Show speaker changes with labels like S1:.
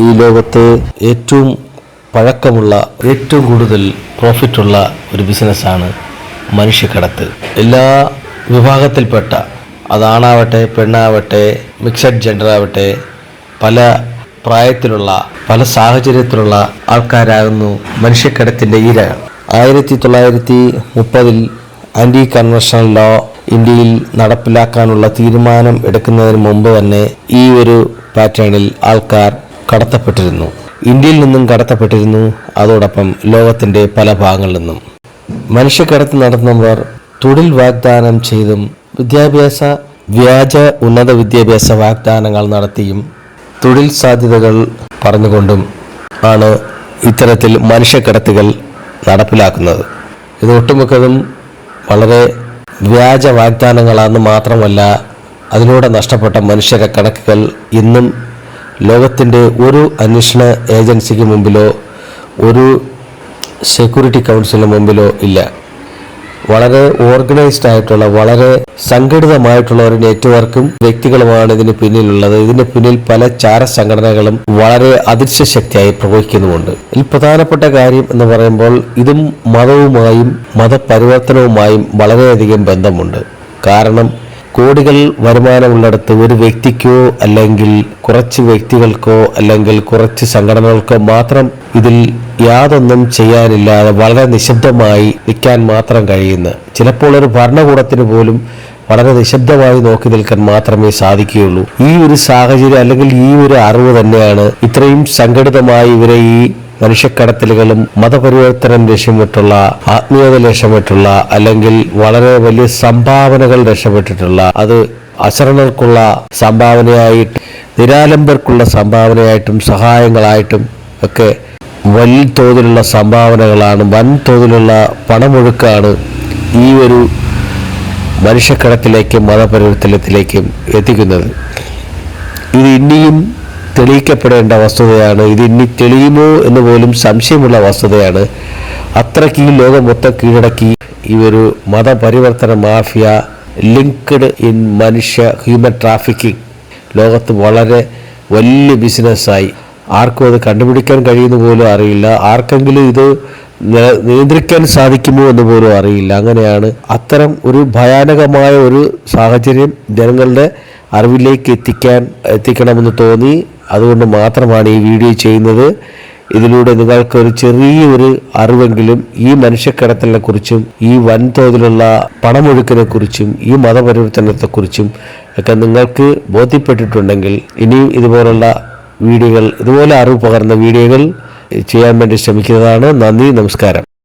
S1: ഈ ലോകത്ത് ഏറ്റവും പഴക്കമുള്ള ഏറ്റവും കൂടുതൽ പ്രോഫിറ്റുള്ള ഒരു ബിസിനസ്സാണ് മനുഷ്യക്കടത്ത്. എല്ലാ വിഭാഗത്തിൽപ്പെട്ട അതാണാവട്ടെ പെണ്ണാവട്ടെ മിക്സഡ് ജെൻഡർ ആവട്ടെ പല പ്രായത്തിലുള്ള പല സാഹചര്യത്തിലുള്ള ആൾക്കാരാകുന്നു മനുഷ്യക്കടത്തിന്റെ ഇര ആയിരത്തി തൊള്ളായിരത്തി മുപ്പതിൽ ആന്റി കൺവെൻഷണൽ ലോ ഇന്ത്യയിൽ നടപ്പിലാക്കാനുള്ള തീരുമാനം എടുക്കുന്നതിന് മുമ്പ് തന്നെ ഈ ഒരു പാറ്റേണിൽ ആൾക്കാർ കടത്തപ്പെട്ടിരുന്നു. ഇന്ത്യയിൽ നിന്നും കടത്തപ്പെട്ടിരുന്നു. അതോടൊപ്പം ലോകത്തിന്റെ പല ഭാഗങ്ങളിൽ നിന്നും. മനുഷ്യക്കടത്ത് നടത്തുന്നവർ തൊഴിൽ വാഗ്ദാനം ചെയ്തും വിദ്യാഭ്യാസ വ്യാജ ഉന്നത വിദ്യാഭ്യാസ വാഗ്ദാനങ്ങൾ നടത്തിയും തൊഴിൽ സാധ്യതകൾ പറഞ്ഞുകൊണ്ടും ആണ് ഇത്തരത്തിൽ മനുഷ്യക്കടത്തുകൾ നടപ്പിലാക്കുന്നത്. ഇത് ഒട്ടുമിക്കതും വളരെ വ്യാജ വാഗ്ദാനങ്ങളാണെന്ന് മാത്രമല്ല അതിലൂടെ നഷ്ടപ്പെട്ട മനുഷ്യരെ കണക്കുകൾ ഇന്നും ലോകത്തിന്റെ ഒരു അന്വേഷണ ഏജൻസിക്ക് മുമ്പിലോ ഒരു സെക്യൂരിറ്റി കൗൺസിലിന് മുമ്പിലോ ഇല്ല. വളരെ ഓർഗനൈസ്ഡ് ആയിട്ടുള്ള വളരെ സംഘടിതമായിട്ടുള്ള ഒരു നെറ്റ്വർക്കും വ്യക്തികളുമാണ് ഇതിന് പിന്നിലുള്ളത്. ഇതിന് പിന്നിൽ പല ചാര സംഘടനകളും വളരെ അദൃശ്യ ശക്തിയായി പ്രവഹിക്കുന്നുമുണ്ട് ഇതിൽ പ്രധാനപ്പെട്ട കാര്യം എന്ന് പറയുമ്പോൾ ഇതും മതവുമായും മതപരിവർത്തനവുമായും വളരെയധികം ബന്ധമുണ്ട്. കാരണം കോടികൾ വരുമാനമുള്ളിടത്ത് ഒരു വ്യക്തിക്കോ അല്ലെങ്കിൽ കുറച്ച് വ്യക്തികൾക്കോ അല്ലെങ്കിൽ കുറച്ച് സംഘടനകൾക്കോ മാത്രം ഇതിൽ യാതൊന്നും ചെയ്യാനില്ലാതെ വളരെ നിശബ്ദമായി നിൽക്കാൻ മാത്രം കഴിയുന്ന ചിലപ്പോൾ ഒരു ഭരണകൂടത്തിന് പോലും വളരെ നിശബ്ദമായി നോക്കി നിൽക്കാൻ മാത്രമേ സാധിക്കുകയുള്ളൂ. ഈ ഒരു സാഹചര്യം അല്ലെങ്കിൽ ഈ ഒരു അറിവ് തന്നെയാണ് ഇത്രയും സംഘടിതമായി ഇവരെ ഈ മനുഷ്യക്കടത്തലുകളും മതപരിവർത്തനം ലക്ഷ്യമിട്ടുള്ള ആത്മീയത ലക്ഷ്യമിട്ടുള്ള അല്ലെങ്കിൽ വളരെ വലിയ സംഭാവനകൾ ലക്ഷ്യമിട്ടിട്ടുള്ള അത് അശരണർക്കുള്ള സംഭാവനയായിട്ട് നിരാലംബർക്കുള്ള സംഭാവനയായിട്ടും സഹായങ്ങളായിട്ടും ഒക്കെ വലിയ തോതിലുള്ള സംഭാവനകളാണ് വൻ തോതിലുള്ള പണമൊഴുക്കാണ് ഈ ഒരു മനുഷ്യക്കടത്തിലേക്കും മതപരിവർത്തനത്തിലേക്കും എത്തിക്കുന്നത്. ഇത് ഇനിയും തെളിയിക്കപ്പെടേണ്ട വസ്തുതയാണ്. ഇത് ഇനി തെളിയുമോ എന്ന് പോലും സംശയമുള്ള വസ്തുതയാണ്. അത്രയ്ക്ക് ഈ ലോകം മൊത്തം കീഴടക്കി. ഈ ഒരു മതപരിവർത്തന മാഫിയ ലിങ്ക്ഡ് ഇൻ മനുഷ്യ ഹ്യൂമൻ ട്രാഫിക്കിംഗ് ലോകത്ത് വളരെ വലിയ ബിസിനസ്സായി. ആർക്കും അത് കണ്ടുപിടിക്കാൻ കഴിയുന്ന പോലും അറിയില്ല. ആർക്കെങ്കിലും ഇത് നിയന്ത്രിക്കാൻ സാധിക്കുമോ എന്ന് പോലും അറിയില്ല. അങ്ങനെയാണ് അത്തരം ഒരു ഭയാനകമായ ഒരു സാഹചര്യം ജനങ്ങളുടെ അറിവിലേക്ക് എത്തിക്കാൻ എത്തിക്കണമെന്ന് തോന്നി. അതുകൊണ്ട് മാത്രമാണ് ഈ വീഡിയോ ചെയ്യുന്നത്. ഇതിലൂടെ നിങ്ങൾക്ക് ഒരു ചെറിയൊരു അറിവെങ്കിലും ഈ മനുഷ്യക്കടത്തലിനെ കുറിച്ചും ഈ വൻതോതിലുള്ള പണമൊഴുക്കിനെ കുറിച്ചും ഈ മതപരിവർത്തനത്തെക്കുറിച്ചും ഒക്കെ നിങ്ങൾക്ക് ബോധ്യപ്പെട്ടിട്ടുണ്ടെങ്കിൽ ഇനിയും ഇതുപോലുള്ള വീഡിയോകൾ ഇതുപോലെ അറിവ് പകർന്ന വീഡിയോകൾ ചെയ്യാൻ വേണ്ടി ശ്രമിക്കുന്നതാണ്. നന്ദി നമസ്കാരം.